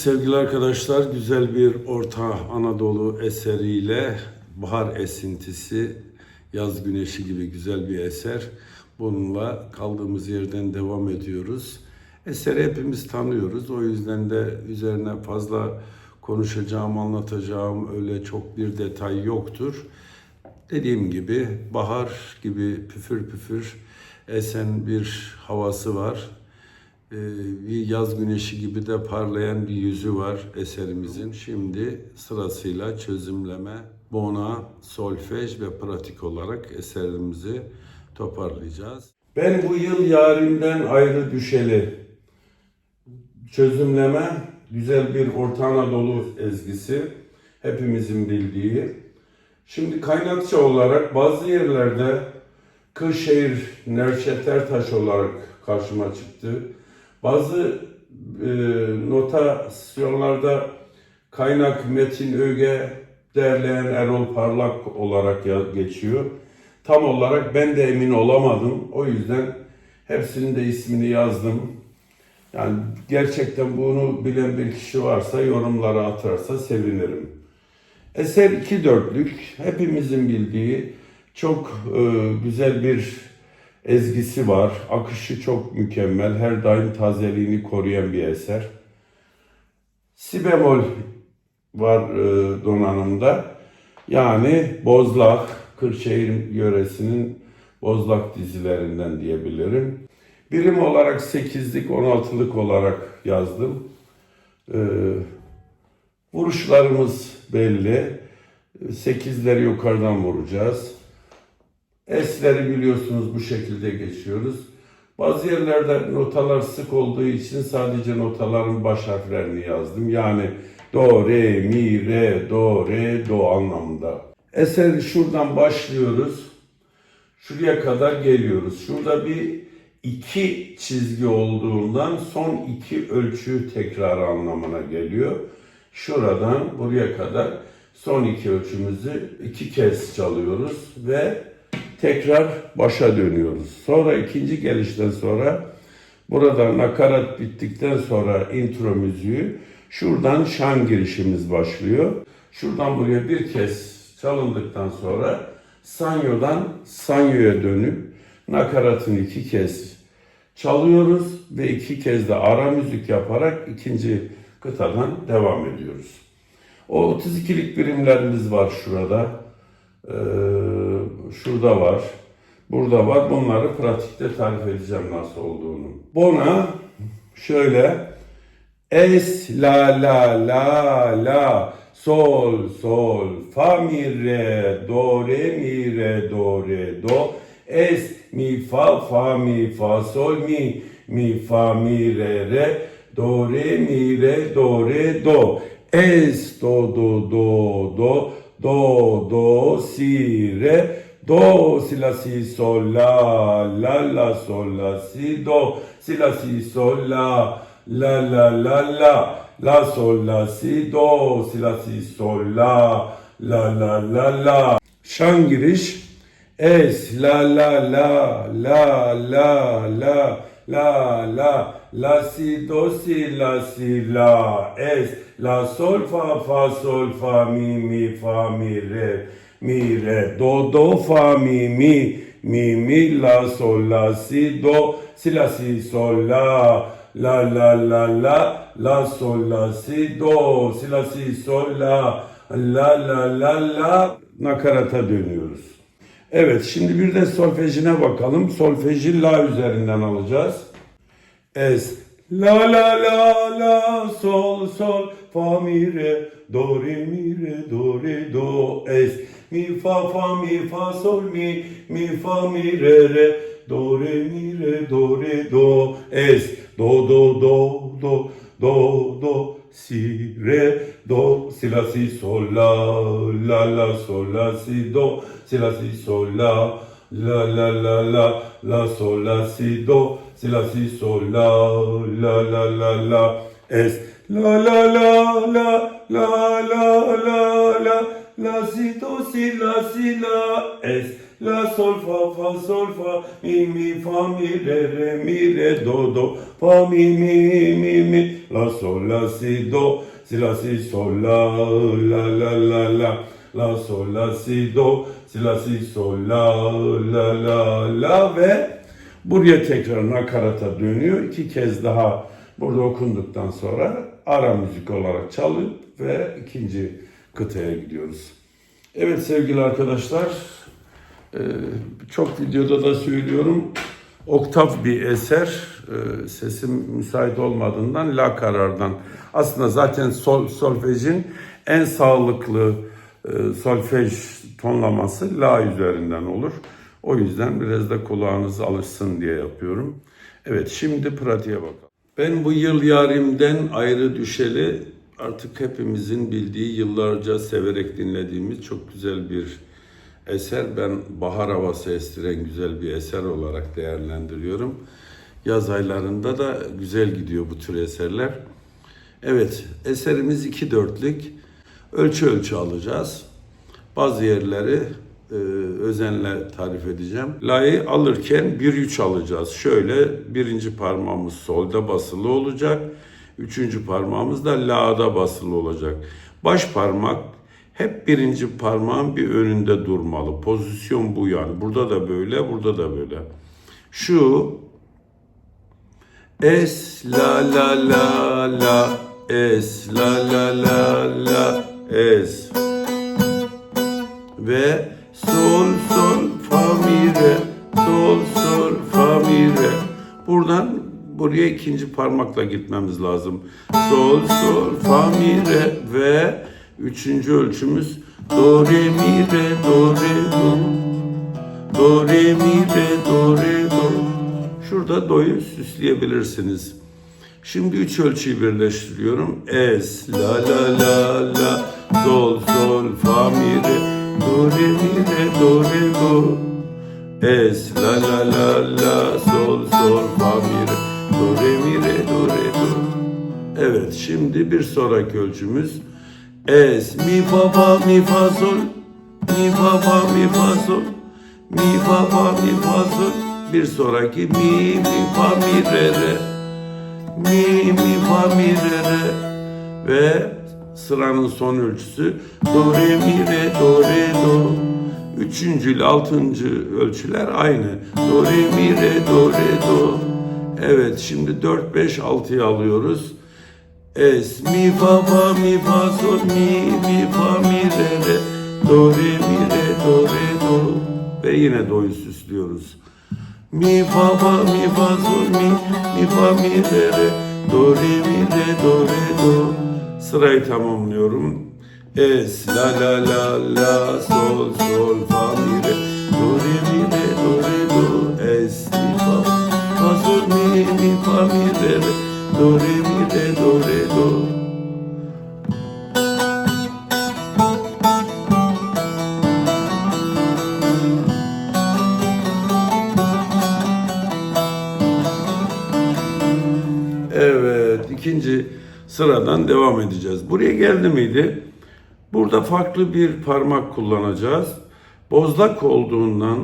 sevgili arkadaşlar. Güzel bir Orta Anadolu eseriyle bahar esintisi, yaz güneşi gibi güzel bir eser. Bununla kaldığımız yerden devam ediyoruz. Eseri hepimiz tanıyoruz. O yüzden de üzerine fazla konuşacağım, anlatacağım öyle çok bir detay yoktur. Dediğim gibi bahar gibi püfür püfür esen bir havası var. Ee, bir yaz güneşi gibi de parlayan bir yüzü var eserimizin. Şimdi sırasıyla çözümleme, bona, solfej ve pratik olarak eserimizi toparlayacağız. Ben bu yıl yarimden ayrı düşeli. Çözümleme güzel bir Orta Anadolu ezgisi. Hepimizin bildiği. Şimdi kaynakça olarak bazı yerlerde Kırşehir Nevşet Ertaş olarak karşıma çıktı. Bazı e, notasyonlarda kaynak Metin Öge derleyen Erol Parlak olarak geçiyor. Tam olarak ben de emin olamadım. O yüzden hepsinin de ismini yazdım. Yani gerçekten bunu bilen bir kişi varsa yorumlara atarsa sevinirim. Eser iki dörtlük, hepimizin bildiği çok e, güzel bir ezgisi var. Akışı çok mükemmel, her daim tazeliğini koruyan bir eser. Si bemol var e, donanımda. Yani Bozlak, Kırşehir yöresinin Bozlak dizilerinden diyebilirim. Birim olarak 8'lik, 16'lık olarak yazdım. Ee, Vuruşlarımız belli. Sekizleri yukarıdan vuracağız. Esleri biliyorsunuz bu şekilde geçiyoruz. Bazı yerlerde notalar sık olduğu için sadece notaların baş harflerini yazdım. Yani do, re, mi, re, do, re, do anlamında. Eseri şuradan başlıyoruz. Şuraya kadar geliyoruz. Şurada bir iki çizgi olduğundan son iki ölçü tekrar anlamına geliyor. Şuradan buraya kadar son iki ölçümüzü iki kez çalıyoruz ve tekrar başa dönüyoruz. Sonra ikinci gelişten sonra burada nakarat bittikten sonra intro müziği şuradan şan girişimiz başlıyor. Şuradan buraya bir kez çalındıktan sonra sanyodan sanyoya dönüp nakaratını iki kez çalıyoruz ve iki kez de ara müzik yaparak ikinci kıtadan devam ediyoruz. O 32'lik birimlerimiz var şurada. Ee, şurada var. Burada var. Bunları pratikte tarif edeceğim nasıl olduğunu. Bona şöyle Es la la la la sol sol fa mi re do re mi re do re do es mi fa fa mi fa sol mi mi fa mi re re do re mi re do re do es do do do do do do si re do si la si sol la la la sol la si do si la si sol la la la la la la sol la si do si la si sol la la la la la şan giriş es la la la la la la la la la si do si la si la es la sol fa fa sol fa mi mi fa mi re mi re do do fa mi mi mi mi la sol la si do si la si sol la la la la la la sol la si do si la si sol la la la la la nakarata dönüyoruz. Evet şimdi bir de solfejine bakalım. Solfeji la üzerinden alacağız. Es la la la la sol sol fa mi re do re mi re do re do es mi fa fa mi fa sol mi mi fa mi re re do re mi re do re do es do do do do do do si re do si la si sol la la la sol la si do si la si sol la la la la la la sol la si do si la si sol la la la la la es la la la la la la la la la si do si la si la es. La sol fa fa sol fa mi mi fa mi re re mi re do do fa mi mi mi mi. La sol la si do si la si sol la la la la la. La sol la si do si la si sol la la la la ve. Buraya tekrar nakarata dönüyor. İki kez daha burada okunduktan sonra ara müzik olarak çalıp ve ikinci kıtaya gidiyoruz. Evet sevgili arkadaşlar, e, çok videoda da söylüyorum. Oktav bir eser, e, sesim müsait olmadığından la karardan. Aslında zaten sol, solfejin en sağlıklı e, solfej tonlaması la üzerinden olur. O yüzden biraz da kulağınız alışsın diye yapıyorum. Evet şimdi pratiğe bakalım. Ben bu yıl yarimden ayrı düşeli artık hepimizin bildiği yıllarca severek dinlediğimiz çok güzel bir eser. Ben bahar havası estiren güzel bir eser olarak değerlendiriyorum. Yaz aylarında da güzel gidiyor bu tür eserler. Evet, eserimiz iki dörtlük. Ölçü ölçü alacağız. Bazı yerleri e, özenle tarif edeceğim. La'yı alırken bir üç alacağız. Şöyle birinci parmağımız solda basılı olacak. Üçüncü parmağımız da la'da basılı olacak. Baş parmak hep birinci parmağın bir önünde durmalı. Pozisyon bu yani. Burada da böyle, burada da böyle. Şu Es la la la la es la la la la es ve sol sol fa mi re sol sol fa mi re buradan buraya ikinci parmakla gitmemiz lazım. Sol sol fa mi re ve üçüncü ölçümüz do re mi re do re do. Do re mi re do re do. Şurada do'yu süsleyebilirsiniz. Şimdi üç ölçüyü birleştiriyorum. Es, la la la la, sol sol fa mi re, do re mi re do re do. Es, la la la la, sol sol fa mi re, do re mi re do re do. Evet, şimdi bir sonraki ölçümüz. Es, mi fa fa mi fa sol, mi fa fa mi fa sol, mi fa fa mi fa sol. Bir sonraki mi mi fa mi re re mi mi fa mi re re ve sıranın son ölçüsü do re mi re do re do. Üçüncü ile altıncı ölçüler aynı. Do re mi re do. Evet şimdi 4 5 6'yı alıyoruz. Es mi fa fa mi fa sol mi mi fa mi re re do re mi re do re do ve yine do'yu süslüyoruz. Mi fa fa mi fa sol mi mi fa mi re re do re mi re do re do. Sırayı tamamlıyorum. Es la la la la sol sol fa mi re do re mi re do re mi re re do re mi re do re do. Evet, ikinci sıradan devam edeceğiz. Buraya geldi miydi? Burada farklı bir parmak kullanacağız. Bozlak olduğundan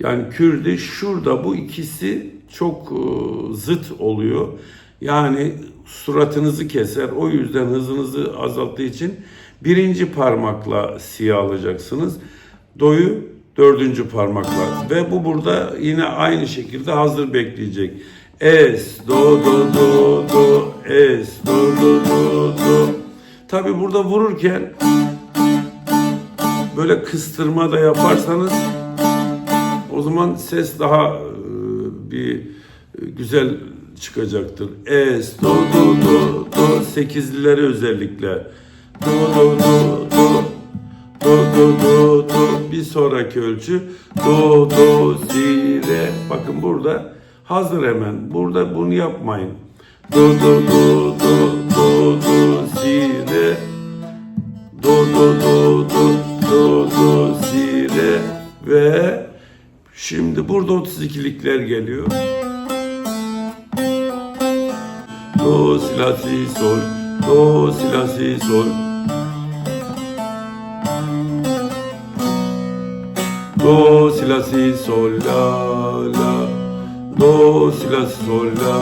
yani kürdi şurada bu ikisi çok e, zıt oluyor. Yani suratınızı keser. O yüzden hızınızı azalttığı için birinci parmakla siyah alacaksınız. Doyu dördüncü parmakla. Ve bu burada yine aynı şekilde hazır bekleyecek. Es, do, do, do, do, es, do, do, do, do. Tabi burada vururken böyle kıstırma da yaparsanız o zaman ses daha e, bir e, güzel çıkacaktır. Es, do, do, do, do, sekizlileri özellikle. Do, do, do, do, do, do, do, do. Bir sonraki ölçü do, do, si, re. Bakın burada hazır hemen. Burada bunu yapmayın. Do, do, do, do, do, do, si, re. Do, do, do, do, do, do, si, re. Ve şimdi burada 32'likler geliyor. Do, si, la, si, sol. Do, si, la, si, sol. do si la si sol la la do si la si sol la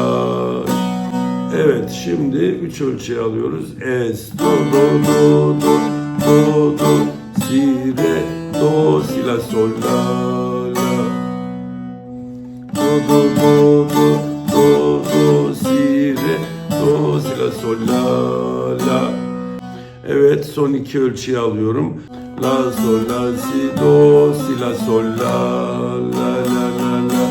Evet şimdi üç ölçüye alıyoruz. Es do do do do do do si re do si la sol la do do do do do si re do si la sol la la Evet son iki ölçüyü alıyorum. La sol la si do si la sol la la la la la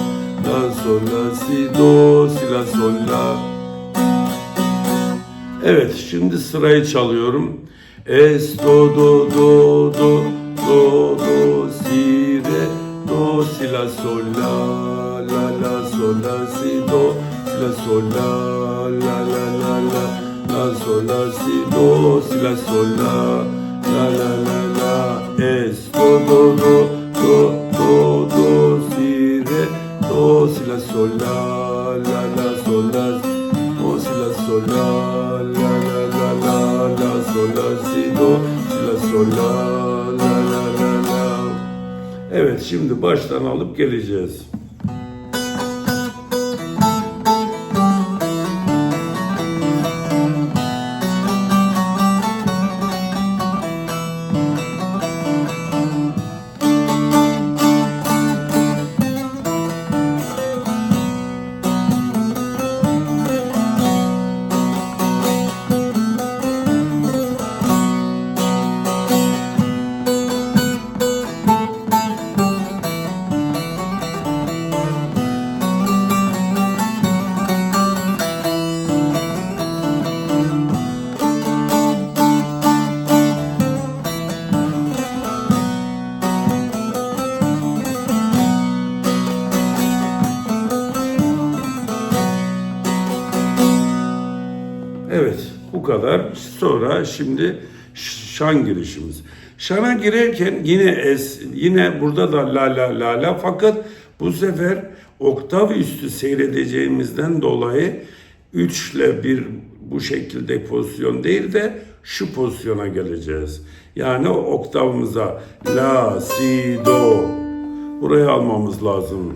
la sol la si do si la sol la Evet şimdi sırayı çalıyorum. Es do do do do do do si re do si la sol la sol la si do. La sol la la la la. La la sol la si do. Si la sol la la la la. La es do do do. Do do do si re do. Si la sol la la la sol la do. Si la sol la la la la. La la sol la si do. Si la sol la la la la la. Evet şimdi baştan alıp geleceğiz. Şimdi şan girişimiz. Şana girerken yine es, yine burada da la la la la fakat bu sefer oktav üstü seyredeceğimizden dolayı 3 ile bir bu şekilde pozisyon değil de şu pozisyona geleceğiz. Yani o oktavımıza la si do buraya almamız lazım.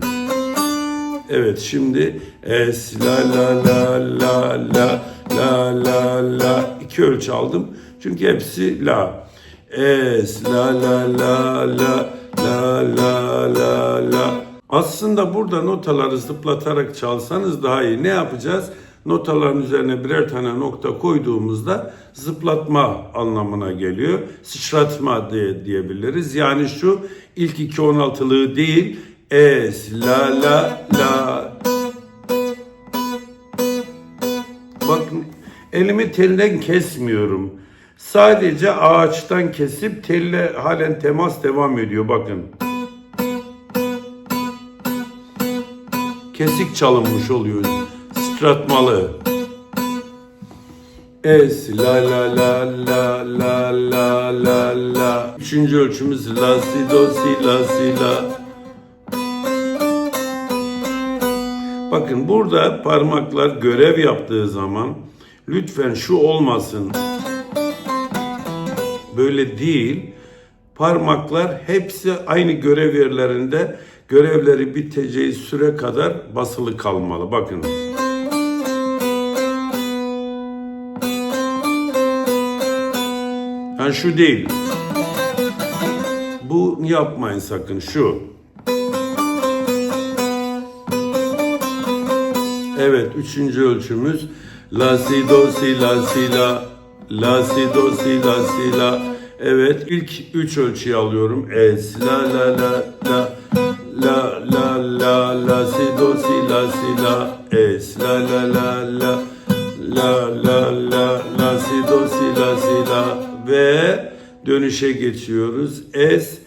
Evet şimdi es la la la la la la la la iki ölçü aldım. Çünkü hepsi la. Es la la la la la la la la. Aslında burada notaları zıplatarak çalsanız daha iyi. Ne yapacağız? Notaların üzerine birer tane nokta koyduğumuzda zıplatma anlamına geliyor. Sıçratma diye diyebiliriz. Yani şu ilk iki on altılığı değil, es, la, la, la. Bakın elimi telden kesmiyorum. Sadece ağaçtan kesip telle halen temas devam ediyor bakın. Kesik çalınmış oluyor. Stratmalı. Es la la la la la la la la. Üçüncü ölçümüz la si do si la si la. Bakın burada parmaklar görev yaptığı zaman lütfen şu olmasın. Böyle değil. Parmaklar hepsi aynı görev yerlerinde görevleri biteceği süre kadar basılı kalmalı. Bakın. Yani şu değil. Bu yapmayın sakın şu. Evet, üçüncü ölçümüz. La si do si la si la La si do si la si la. Evet, ilk üç ölçüyü alıyorum. Es la la la la. La la la la si do si la si la. Es la la la la. La la la la si do si la si la. Ve dönüşe geçiyoruz. Es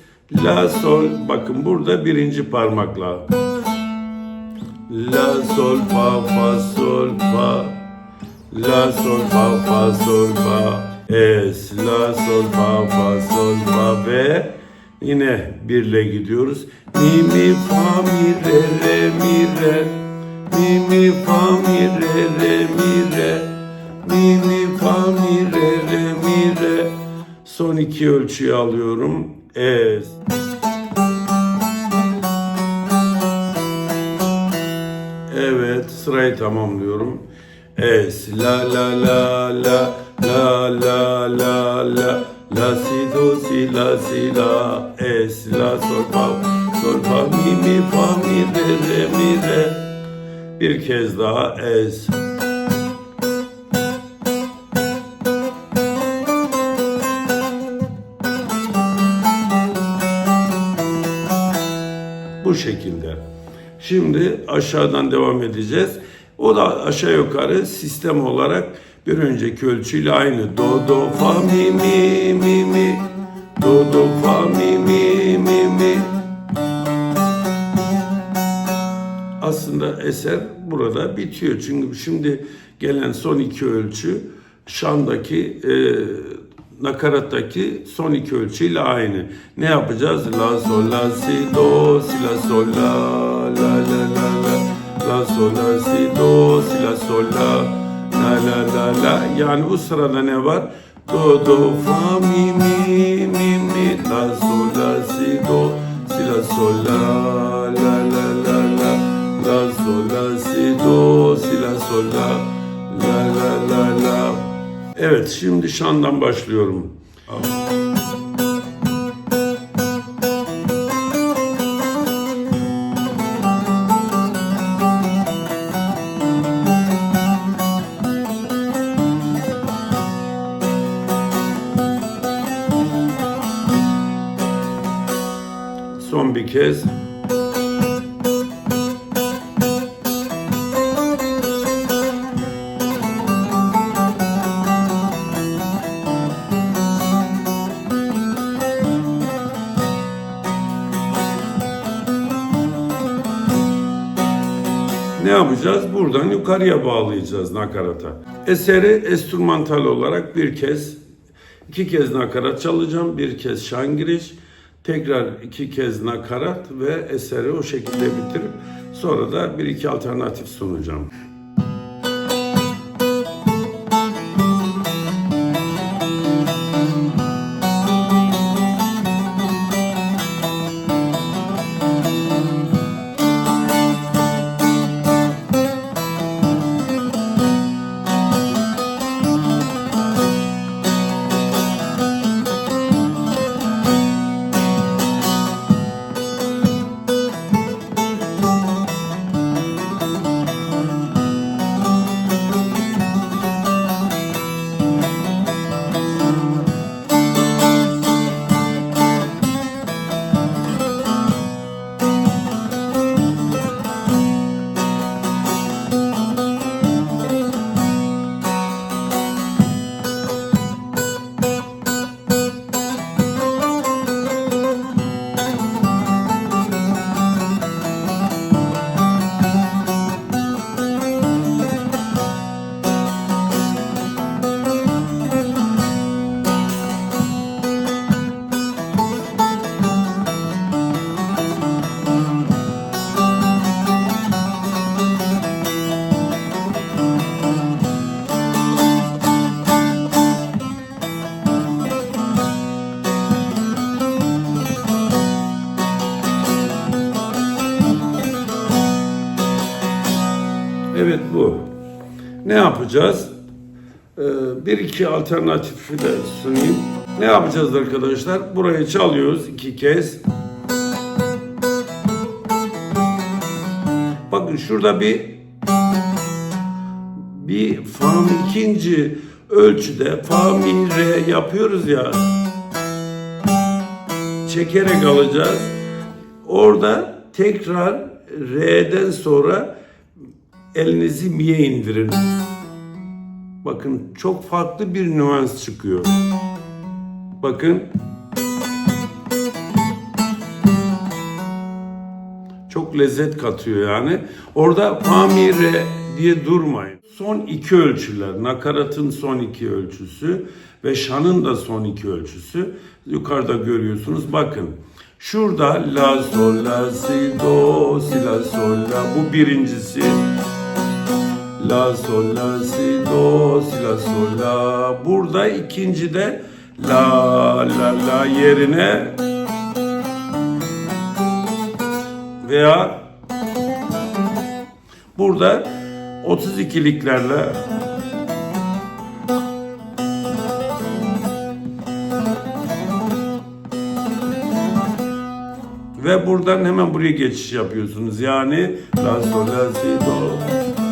la sol. Bakın burada birinci parmakla. La sol fa fa sol fa. La sol fa fa sol fa. Es la sol fa fa sol fa ve. Yine birle gidiyoruz. Mi mi fa mi re re mi re. Mi mi fa mi re re mi re. Mi mi fa mi re re mi re. Son iki ölçüyü alıyorum. Es sırayı tamamlıyorum. Es la la la la la la la la la si do si la si la es la sol fa sol fa mi mi fa mi re re mi re bir kez daha es Bu şekilde. Şimdi aşağıdan devam edeceğiz. O da aşağı yukarı sistem olarak bir önceki ölçüyle aynı. Do, do, fa, mi, mi, mi, mi. Do, do, fa, mi, mi, mi, mi. Aslında eser burada bitiyor. Çünkü şimdi gelen son iki ölçü Şan'daki e, nakarattaki son iki ölçüyle aynı. Ne yapacağız? La, sol, la, si, do, si, la, sol, la, la, la, la, la. La, sol, la, si, do, si, la, sol, la, la, la, la, la. Yani bu sırada ne var? Do, do, fa, mi, mi, mi, mi. La, sol, la, si, do, si, la, sol, la, la, la, la, la. La, sol, la, si, do, si, la, sol, la, la, la, la, la. Evet, şimdi şandan başlıyorum. Son kez. Ne yapacağız? Buradan yukarıya bağlayacağız nakarata. Eseri enstrümantal olarak bir kez, iki kez nakarat çalacağım, bir kez şangiriş, tekrar iki kez nakarat ve eseri o şekilde bitirip sonra da bir iki alternatif sunacağım. Evet bu. Ne yapacağız? Ee, bir iki alternatifi de sunayım. Ne yapacağız arkadaşlar? Burayı çalıyoruz iki kez. Bakın şurada bir bir fa ikinci ölçüde fa mi re yapıyoruz ya. Çekerek alacağız. Orada tekrar re'den sonra elinizi mi'ye indirin. Bakın çok farklı bir nüans çıkıyor. Bakın. Çok lezzet katıyor yani. Orada fa mi re diye durmayın. Son iki ölçüler, nakaratın son iki ölçüsü ve şanın da son iki ölçüsü. Yukarıda görüyorsunuz. Bakın. Şurada la sol la si do si la sol la bu birincisi. La sol la si do si la sol la. Burada ikinci de la la la yerine veya burada 32'liklerle ve buradan hemen buraya geçiş yapıyorsunuz. Yani la sol la si do.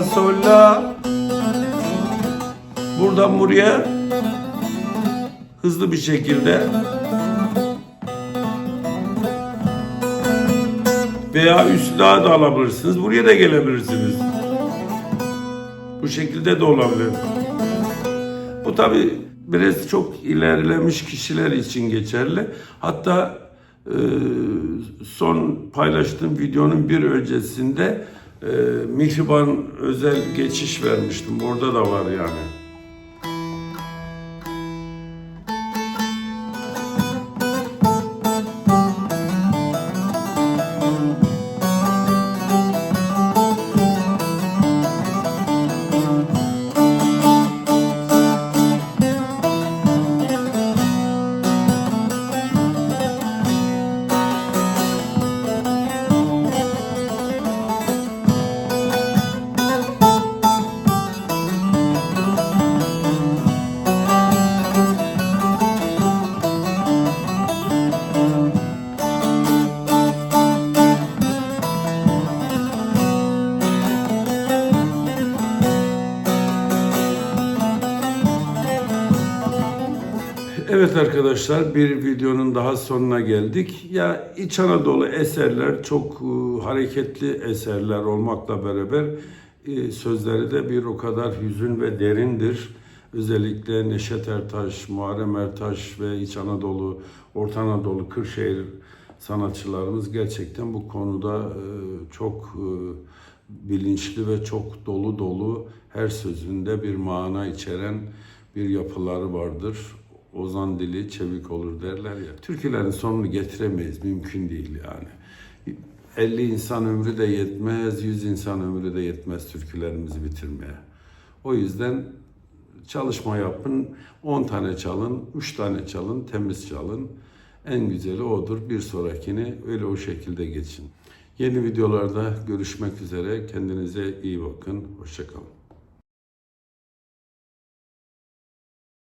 Sol la. Buradan buraya hızlı bir şekilde veya üst daha da alabilirsiniz. Buraya da gelebilirsiniz. Bu şekilde de olabilir. Bu tabi biraz çok ilerlemiş kişiler için geçerli. Hatta e, son paylaştığım videonun bir öncesinde e, Mihriban özel geçiş vermiştim. Orada da var yani. Arkadaşlar bir videonun daha sonuna geldik. Ya İç Anadolu eserler çok e, hareketli eserler olmakla beraber e, sözleri de bir o kadar hüzün ve derindir. Özellikle Neşet Ertaş, Muharrem Ertaş ve İç Anadolu, Orta Anadolu, Kırşehir sanatçılarımız gerçekten bu konuda e, çok e, bilinçli ve çok dolu dolu her sözünde bir mana içeren bir yapıları vardır. Ozan dili çevik olur derler ya. Türkülerin sonunu getiremeyiz. Mümkün değil yani. 50 insan ömrü de yetmez, 100 insan ömrü de yetmez türkülerimizi bitirmeye. O yüzden çalışma yapın. 10 tane çalın, 3 tane çalın, temiz çalın. En güzeli odur. Bir sonrakini öyle o şekilde geçin. Yeni videolarda görüşmek üzere. Kendinize iyi bakın. Hoşçakalın.